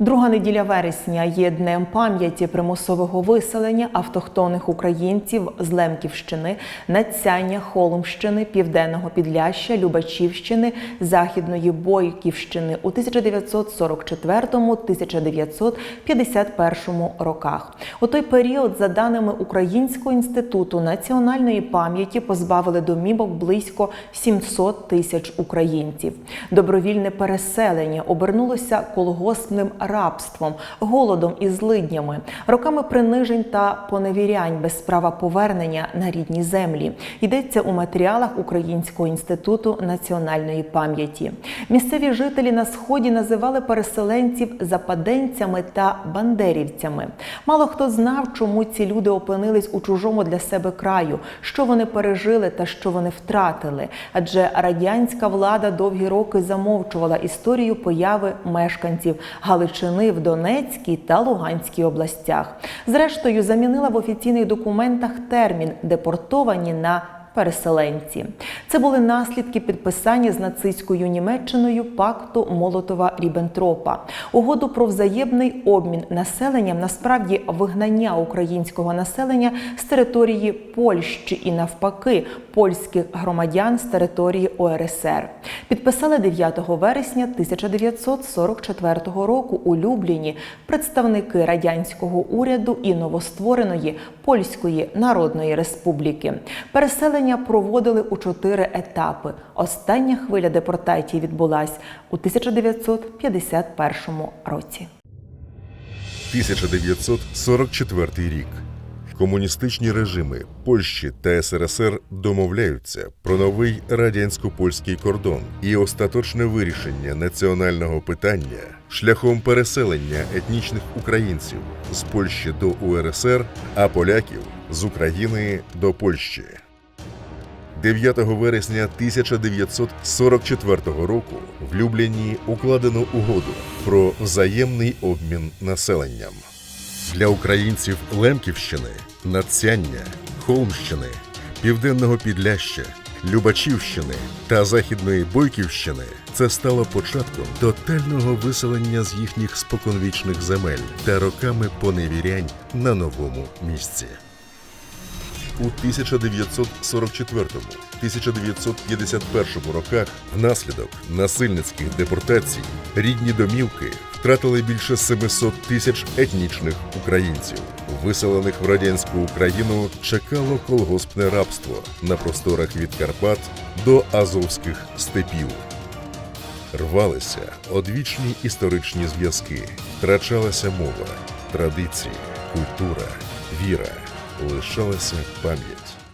Друга неділя вересня є днем пам'яті примусового виселення автохтонних українців з Лемківщини, Надцяння, Холмщини, Південного Підляща, Любачівщини, Західної Бойківщини у 1944-1951 роках. У той період, за даними Українського інституту національної пам'яті, позбавили домівок близько 700 тисяч українців. Добровільне переселення обернулося колгоспним рабством, голодом і злиднями, роками принижень та поневірянь без права повернення на рідні землі. Йдеться у матеріалах Українського інституту національної пам'яті. Місцеві жителі на сході називали переселенців западенцями та бандерівцями. Мало хто знав, чому ці люди опинились у чужому для себе краю, що вони пережили та що вони втратили. Адже радянська влада довгі роки замовчувала історію появи мешканців Галичини в Донецькій та Луганській областях. Зрештою, замінила в офіційних документах термін депортовані на переселенці. Це були наслідки підписання з нацистською Німеччиною пакту Молотова Ріббентропа. Угоду про взаємний обмін населенням насправді вигнання українського населення з території Польщі і навпаки польських громадян з території ОРСР. Підписали 9 вересня 1944 року у Любліні представники радянського уряду і новоствореної Польської Народної Республіки. Переселення проводили у чотири етапи. Остання хвиля депортації відбулась у 1951 році. 1944 рік. Комуністичні режими Польщі та СРСР домовляються про новий радянсько-польський кордон і остаточне вирішення національного питання шляхом переселення етнічних українців з Польщі до УРСР, а поляків з України до Польщі. 9 вересня 1944 року в Любліні укладено угоду про взаємний обмін населенням. Для українців Лемківщини, Надцяння, Холмщини, Південного Підляща, Любачівщини та Західної Бойківщини це стало початком тотального виселення з їхніх споконвічних земель та роками поневірянь на новому місці. У 1944-1951 роках внаслідок насильницьких депортацій рідні домівки втратили більше 700 тисяч етнічних українців. Виселених в радянську Україну чекало колгоспне рабство на просторах від Карпат до Азовських степів. Рвалися одвічні історичні зв'язки, втрачалася мова, традиції, культура, віра, лишалася пам'ять.